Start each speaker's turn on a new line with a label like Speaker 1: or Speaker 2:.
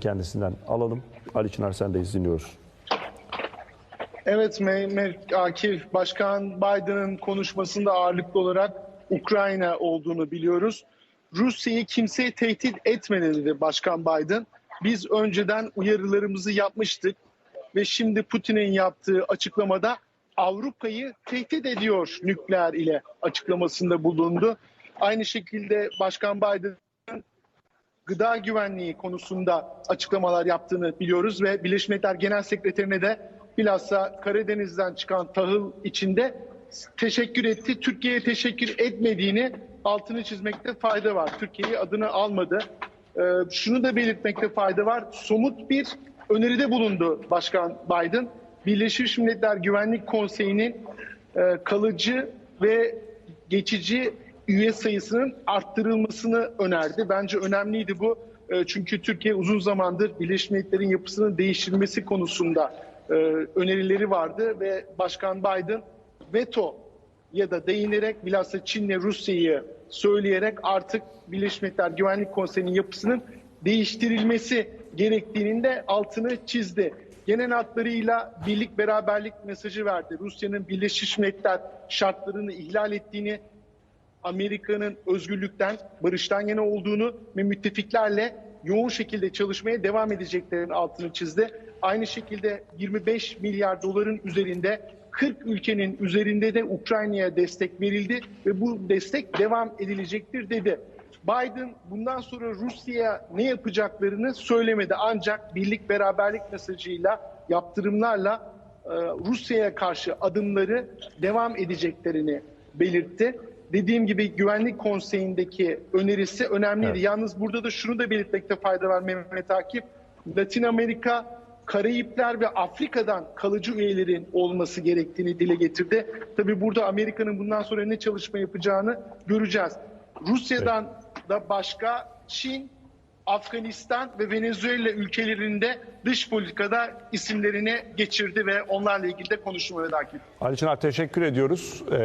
Speaker 1: kendisinden alalım. Ali Çınar sen de dinliyoruz.
Speaker 2: Evet Akif, Başkan Biden'ın konuşmasında ağırlıklı olarak Ukrayna olduğunu biliyoruz. Rusya'yı kimseye tehdit etmedi dedi Başkan Biden. Biz önceden uyarılarımızı yapmıştık ve şimdi Putin'in yaptığı açıklamada Avrupa'yı tehdit ediyor nükleer ile açıklamasında bulundu. Aynı şekilde Başkan Biden gıda güvenliği konusunda açıklamalar yaptığını biliyoruz ve Birleşmiş Milletler Genel Sekreterine de bilhassa Karadeniz'den çıkan tahıl içinde teşekkür etti. Türkiye'ye teşekkür etmediğini altını çizmekte fayda var. Türkiye'yi adını almadı. Ee, şunu da belirtmekte fayda var. Somut bir öneride bulundu Başkan Biden. Birleşmiş Milletler Güvenlik Konseyi'nin e, kalıcı ve geçici üye sayısının arttırılmasını önerdi. Bence önemliydi bu. E, Çünkü Türkiye uzun zamandır Birleşmiş Milletler'in yapısının değiştirilmesi konusunda e, önerileri vardı ve Başkan Biden veto ya da değinerek bilhassa Çin'le Rusya'yı söyleyerek artık Birleşmiş Milletler Güvenlik Konseyi'nin yapısının değiştirilmesi gerektiğinin de altını çizdi. Genel hatlarıyla birlik beraberlik mesajı verdi. Rusya'nın Birleşmiş Milletler şartlarını ihlal ettiğini, Amerika'nın özgürlükten, barıştan yana olduğunu ve müttefiklerle yoğun şekilde çalışmaya devam edeceklerinin altını çizdi. Aynı şekilde 25 milyar doların üzerinde 40 ülkenin üzerinde de Ukrayna'ya destek verildi ve bu destek devam edilecektir dedi. Biden bundan sonra Rusya'ya ne yapacaklarını söylemedi ancak birlik beraberlik mesajıyla yaptırımlarla e, Rusya'ya karşı adımları devam edeceklerini belirtti. Dediğim gibi Güvenlik Konseyi'ndeki önerisi önemliydi.
Speaker 1: Evet.
Speaker 2: Yalnız burada da şunu da belirtmekte fayda var Mehmet Akif. Latin Amerika, Karayipler ve Afrika'dan kalıcı üyelerin olması gerektiğini dile getirdi. Tabii burada Amerika'nın bundan sonra ne çalışma yapacağını göreceğiz. Rusya'dan da başka Çin, Afganistan ve Venezuela ülkelerinde dış politikada isimlerini geçirdi ve onlarla ilgili de konuşmaya Akif.
Speaker 1: Ali Çınar teşekkür ediyoruz. Ee,